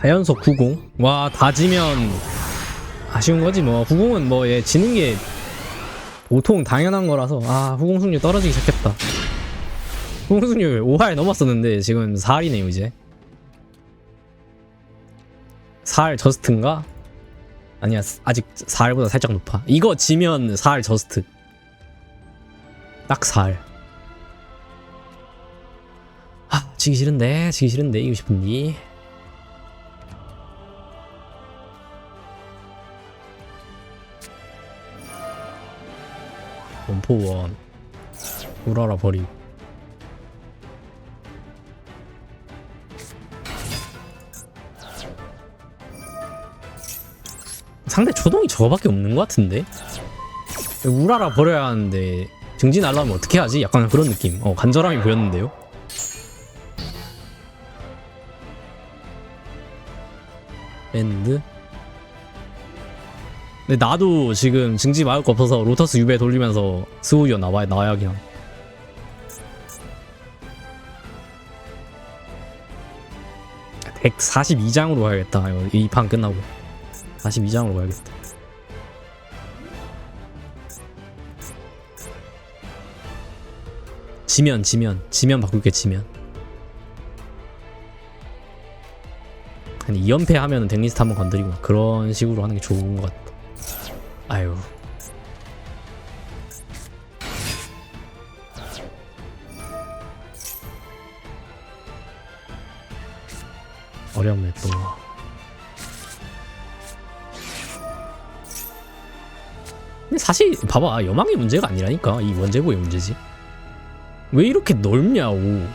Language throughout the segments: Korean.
사연속 90? 와, 다 지면 아쉬운 거지 뭐. 90은 뭐, 얘 지는 게 보통 당연한 거라서, 아, 후공 승률 떨어지기 시작했다. 후공 승률 5할 넘었었는데, 지금 4할이네요, 이제. 4할 저스트인가? 아니야, 아직 4할보다 살짝 높아. 이거 지면 4할 저스트. 딱 4할. 지기 싫은데, 지기 싫은데, 이기고 싶은데. 원포원. 우라라 버리. 상대 초동이 저거밖에 없는 것 같은데? 우라라 버려야 하는데 증진 하려면 어떻게 하지? 약간 그런 느낌. 어 간절함이 보였는데요 밴드 근데 나도 지금 증지 막을 거 없어서 로터스 유배 돌리면서 스우이어 나와야 나와야 그냥. (142장으로 가야겠다) 이 판 끝나고. (42장으로) 가야겠다. 지면 지면. 지면 바꿀게 지면 아니 2연패 하면은 덱리스트 한번 건드리고 막 그런 식으로 하는 게 좋은 것 같다 아유. 어렵네 또. 근데 사실 봐봐 여망의 문제가 아니라니까 이 원제보의 문제지. 왜 이렇게 넓냐고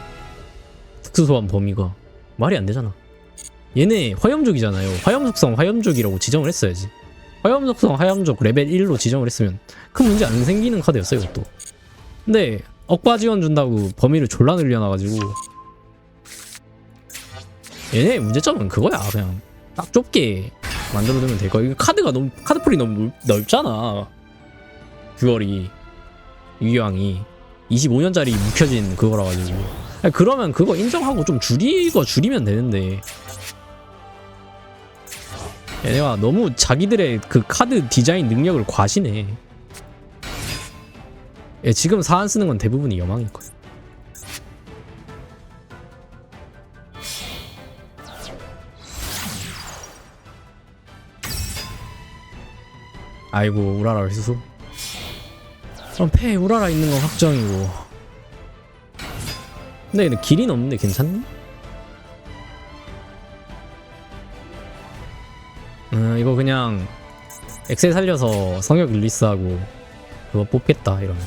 특수소환 범위가 말이 안 되잖아. 얘네 화염족이잖아요. 화염 속성 화염족이라고 지정을 했어야지. 화염 속성 화염족 레벨 1로 지정을 했으면 큰 문제 안 생기는 카드였어요 이것도. 근데 억바 지원 준다고 범위를 졸라 늘려놔가지고. 얘네 문제점은 그거야 그냥. 딱 좁게 만들어두면 될 거야. 카드가 너무 카드풀이 너무 넓, 넓잖아. 듀얼이 유기왕이. 25년짜리 묵혀진 그거라 가지고. 그러면 그거 인정하고 좀 줄이고 줄이면 되는데 얘네가 너무 자기들의 그 카드 디자인 능력을 과시네. 예, 지금 사안 쓰는 건 대부분이 여망일 거야. 아이고 우라라 회수. 그럼 패 우라라 있는 건 확정이고. 근데 얘는 길이 없는데 괜찮니? 음, 이거 그냥 엑셀 살려서 성역 릴리스하고 그거 뽑겠다 이러면.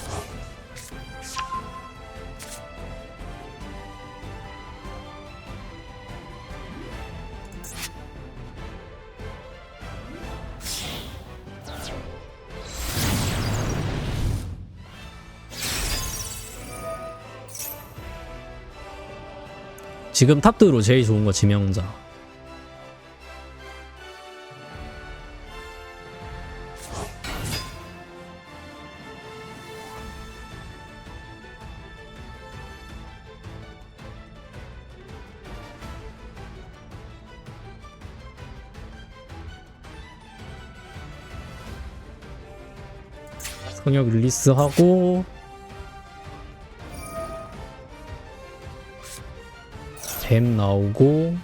지금 탑드로 제일 좋은 거 지명자 성역 릴리스하고 뱀 나오고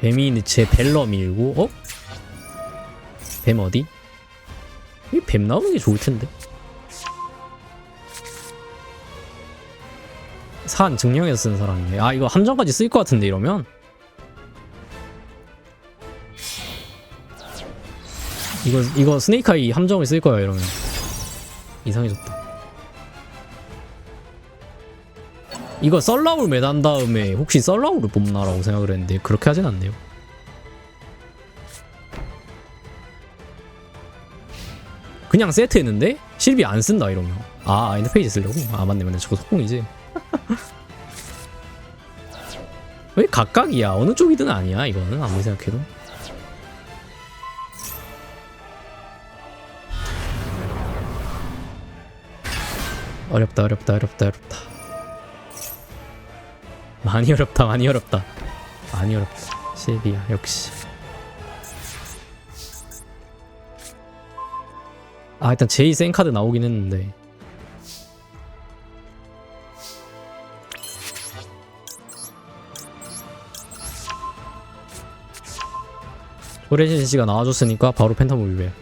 뱀이 제 벨러 밀고 어? 뱀 어디? 이 뱀 나오는 게 좋을 텐데 산 증명해서 쓴 사람이네 아 이거 함정까지 쓸 것 같은데 이러면 이거 이거 스네이크아이 함정을 쓸 거야 이러면 이상해졌다. 이거 썰라울 매단 다음에 혹시 썰라울을 뽑나라고 생각을 했는데 그렇게 하진 않네요. 그냥 세트 했는데 실비 안 쓴다 이러면 아 엔드 페이지 쓰려고 아 맞네 맞네 저거 속공이지. 왜 각각이야 어느 쪽이든 아니야 이거는 아무리 생각해도. 어렵다 어렵다 어렵다 어렵다. 많이 어렵다 많이 어렵다. 많이 어렵다. 실비야 역시. 아 일단 제이 센 카드 나오긴 했는데. 소래진 씨가 나와줬으니까 바로 펜타몰 유배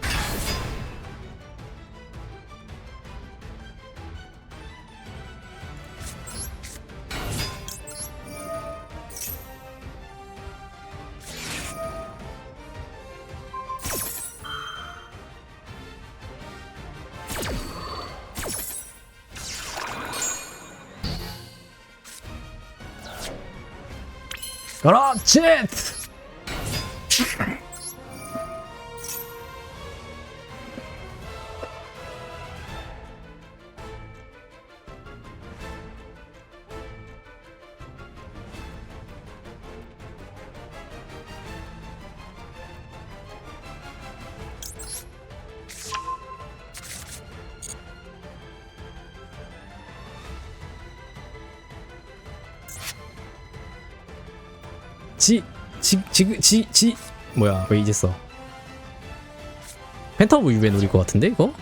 그렇지! 지, 지, 지, 지, 지. 뭐야, 왜 이제 써? 펜타브 유배 노릴 것 같은데, 이거?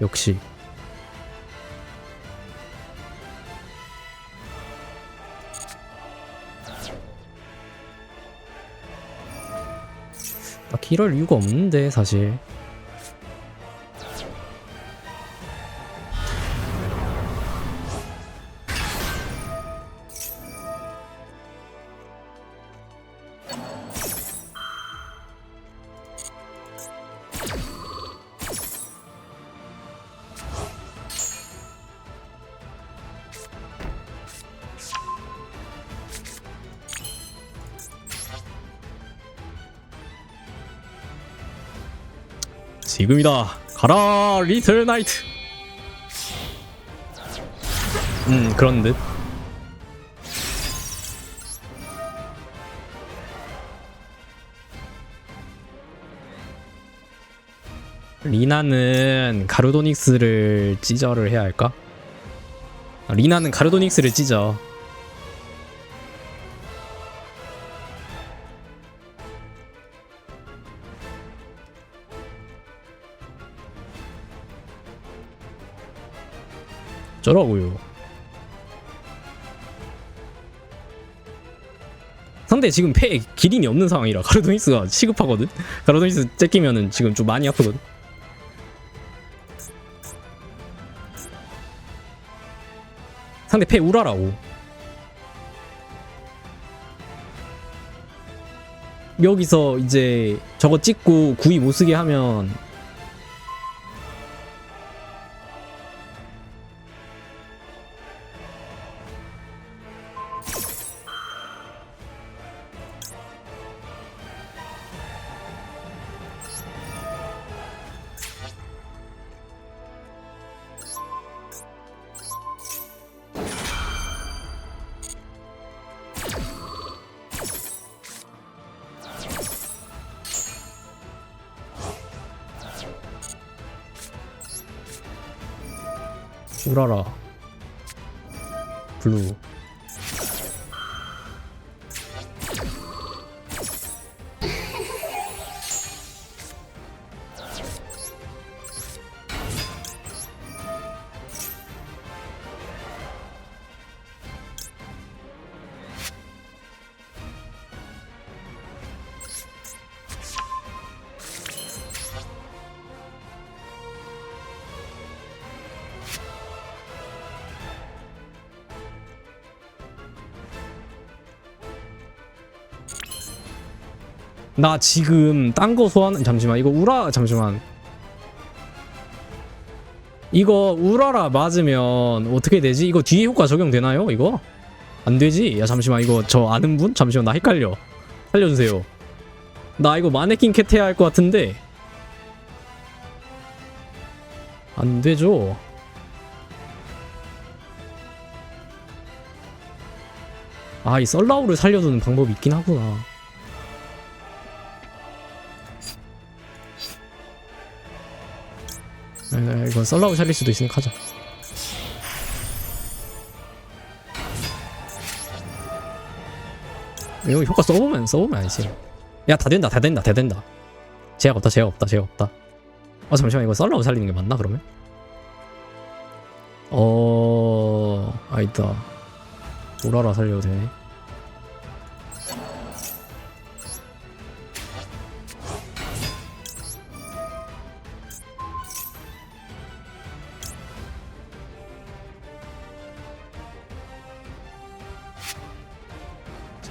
역시. 딱히 이럴 이유가 없는데, 사실. 지금이다. 가라, 리틀 나이트. 음, 그런 듯. 리나는 가르도닉스를 찢어를 해야 할까? 아, 리나는 가르도닉스를 찢어. 어쩌라고요. 상대 지금 패에 기린이 없는 상황이라 가르도닉스가 시급하거든? 가르도닉스 째끼면은 지금 좀 많이 아프거든? 상대 패 우라라고 여기서 이제 저거 찍고 구이 못 쓰게 하면 우라라. 블루 나 지금 딴 거 소환 잠시만 이거 우라 잠시만 이거 우라라 맞으면 어떻게 되지? 이거 뒤에 효과 적용되나요? 이거? 안 되지? 야 잠시만 이거 저 아는 분? 잠시만 나 헷갈려 살려주세요 나 이거 마네킹 캣 해야 할 것 같은데 안 되죠 아 이 썰라우를 살려두는 방법이 있긴 하구나 에, 이건 썰라고 살릴 수도 있으니까 하자 이거 효과 써보면 써보면 알지. 야 다 된다 다 된다 다 된다. 제약 없다 제약 없다 제약 없다. 어 잠시만 이거 썰라고 살리는 게 맞나 그러면? 어... 아니다. 오라라 살려도 되네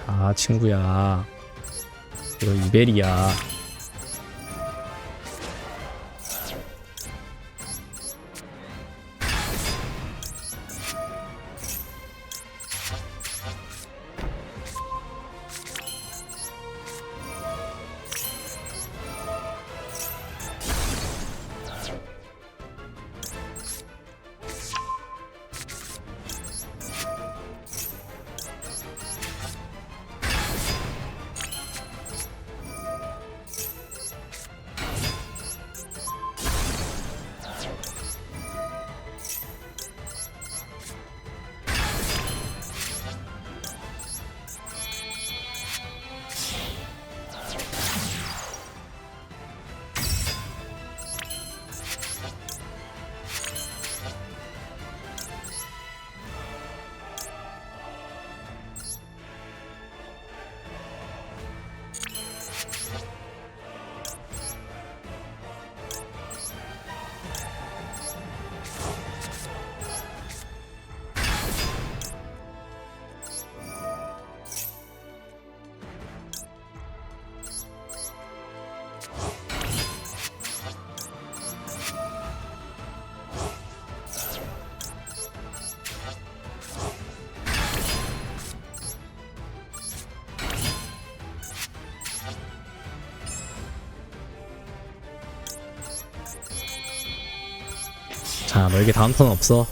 자 친구야. 이거 이베리야 자 너에게 다음 턴 없어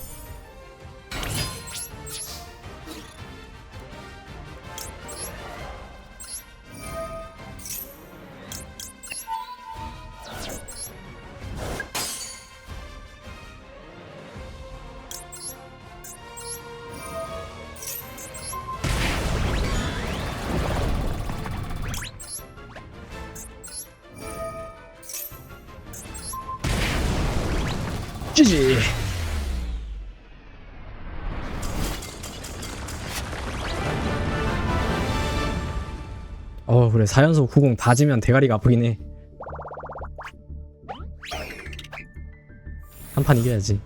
찌지. 어 그래. 4연속 90 다 지면 대가리가 아프긴 해. 한 판 이겨야지